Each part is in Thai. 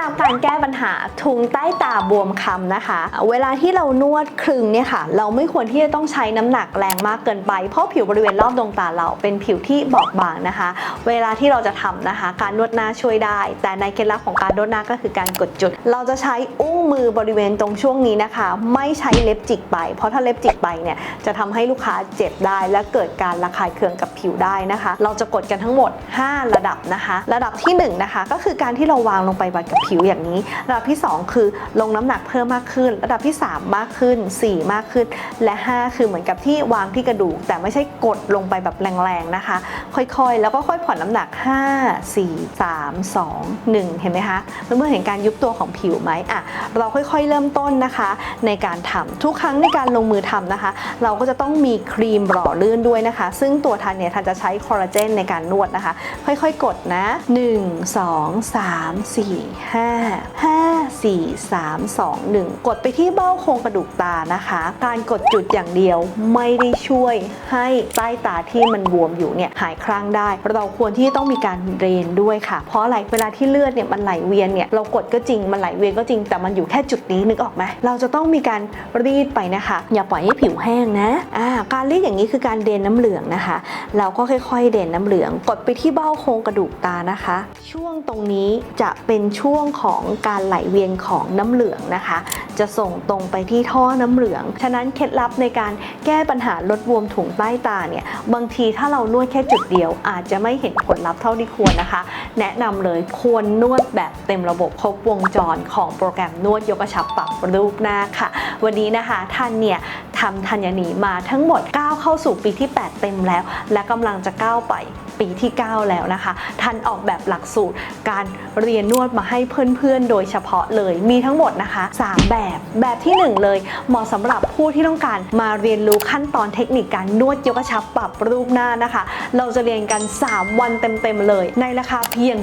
ลับการแก้ปัญหาทุงใต้ตาบวมคำนะคะ เวลาที่เรานวดคลึงเนี่ยค่ะ เราไม่ควรที่จะต้องใช้น้ำหนักแรงมากเกินไป เพราะผิวบริเวณรอบดวงตาเราเป็นผิวที่บอบบางนะคะ เวลาที่เราจะทำนะคะ การนวดหน้าช่วยได้ แต่ในเคล็ดลับของการนวดหน้าก็คือการกดจุด เราจะใช้อุ้งมือบริเวณตรงช่วงนี้นะคะ ไม่ใช้เล็บจิกไป เพราะถ้าเล็บจิกไปเนี่ยจะทำให้ลูกค้าเจ็บได้ และเกิดการระคายเคืองกับผิวได้นะคะ เราจะกดกันทั้งหมด 5 ระดับนะคะ ระดับที่ 1 นะคะ ก็คือการที่เราวางลงไปบนกับผิวอย่างนี้ ระดับที่ 2 คือลงน้ำหนักเพิ่มมากขึ้น ระดับที่ 3 มากขึ้น 4 มากขึ้น และ 5 คือเหมือนกับที่วางที่กระดูก แต่ไม่ใช่กดลงไปแบบแรงๆนะคะ ค่อยๆ แล้วก็ค่อยผ่อนน้ำหนัก 5 4 3 2 1 เห็นไหมคะเมื่อเห็นการยุบตัวของผิวไหมอะเราค่อยๆ เริ่มต้นนะคะ ในการทำทุกครั้งในการลงมือทำนะคะ เราก็จะต้องมีครีมหล่อลื่นด้วยนะคะ ซึ่งตัวทันเนี่ยทันจะใช้คอลลาเจนในการนวดนะคะ ค่อยๆ กดนะ 1 2 3 4 5 5 4 3 2 1 กดไปที่เบ้าโครงกระดูกตานะคะ การกดจุดอย่างเดียวไม่ได้ช่วยให้ใต้ตาที่มันบวมอยู่เนี่ยหายคลั่งได้ เราควรที่จะต้องมีการเดรนด้วยค่ะ เพราะอะไรเวลาที่เลือดเนี่ยมันไหลเวียนเนี่ยเรากดก็จริงมันไหลเวียนก็จริงแต่มันอยู่แค่จุดนี้นึกออกไหมเราจะต้องมีการรีดไปนะคะ อย่าปล่อยให้ผิวแห้งนะอ่าการรีดอย่างนี้คือการเดนน้ำเหลืองนะคะ เราก็ค่อยๆ เดนน้ำเหลือง กดไปที่เบ้าโครงกระดูกตานะคะ ช่วงตรงนี้จะเป็นช่วงของการไหลเวียนของน้ำเหลืองนะคะ จะส่งตรงไปที่ท่อน้ำเหลือง ฉะนั้นเคล็ดลับในการแก้ปัญหาลดบวมถุงใต้ตาเนี่ยบางทีถ้าเรานวดแค่จุดเดียว อาจจะไม่เห็นผลลัพธ์เท่าที่ควรนะคะ แนะนำเลยควรนวดแบบเต็มระบบครบวงจรของโปรแกรมนวดยกกระชับปรับรูปหน้าค่ะ วันนี้นะคะท่านเนี่ยทำธัญนีมาทั้งหมดก้าวเข้าสู่ปีที่ 8 เต็มแล้ว และกำลังจะก้าวไป ปีที่ 9 แล้วนะคะ ท่านออกแบบหลักสูตรการเรียนนวดมาให้เพื่อนๆ โดยเฉพาะเลยมีทั้งหมดนะคะ 3 แบบแบบที่ 1 เลย เหมาะสำหรับผู้ที่ต้องการมาเรียนรู้ขั้นตอนเทคนิคการนวดยกกระชับปรับรูปหน้านะคะ เราจะเรียนกัน 3 วันเต็มๆเลย ในราคาเพียง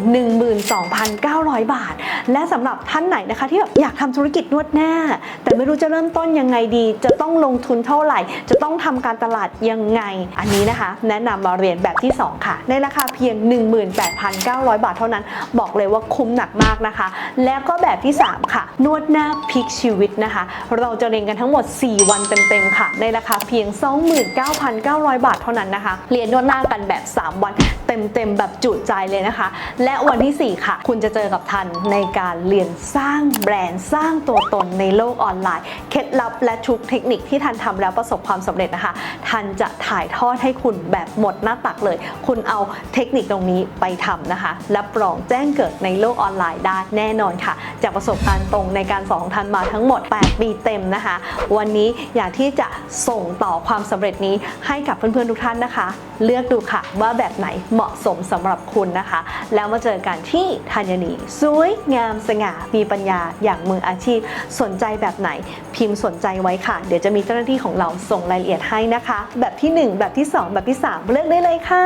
12,900 บาท และสำหรับท่านไหนนะคะที่แบบอยากทำธุรกิจนวดหน้า แต่ไม่รู้จะเริ่มต้นยังไงดี จะต้องลงทุนเท่าไหร่ จะต้องทำการตลาดยังไง อันนี้นะคะ แนะนำมาเรียนแบบที่ 2 ค่ะในราคาเพียง 18,900 บาทเท่านั้น บอกเลยว่าคุ้มหนักมากนะคะ แล้วก็แบบที่ 3 ค่ะ นวดหน้าพลิกชีวิตนะคะ เราจะเรียนกันทั้งหมด 4 วันเต็มๆค่ะ ในราคาเพียง 29,900 บาทเท่านั้นนะคะ เรียนนวดหน้ากันแบบ 3 วันเต็มๆแบบจุใจเลยนะคะ และวันที่ 4 ค่ะ คุณจะเจอกับทันในการเรียนสร้างแบรนด์สร้างตัวตนในโลกออนไลน์ เคล็ดลับและทุกเทคนิคที่ทันทำแล้วประสบความสำเร็จนะคะ ทันจะถ่ายทอดให้คุณแบบหมดหน้าตักเลย คุณเอาเอาเทคนิคตรงนี้ไปทำนะคะรับรองแจ้งเกิดในโลกออนไลน์ได้แน่นอนค่ะ จากประสบการณ์ตรงในการสอนของทันมาทั้งหมด 8 ปีเต็มนะคะ วันนี้อยากที่จะส่งต่อความสำเร็จนี้ให้กับเพื่อนๆทุกท่านนะคะ เลือกดูค่ะว่าแบบไหนเหมาะสมสำหรับคุณนะคะ แล้วมาเจอกันที่ธัญนีสวยงามสง่ามีปัญญาอย่างมืออาชีพ สนใจแบบไหนพิมพ์สนใจไว้ค่ะ เดี๋ยวจะมีเจ้าหน้าที่ของเราส่งรายละเอียดให้นะคะ แบบที่ 1 แบบที่ 2 แบบที่ 3 เลือกได้เลยค่ะ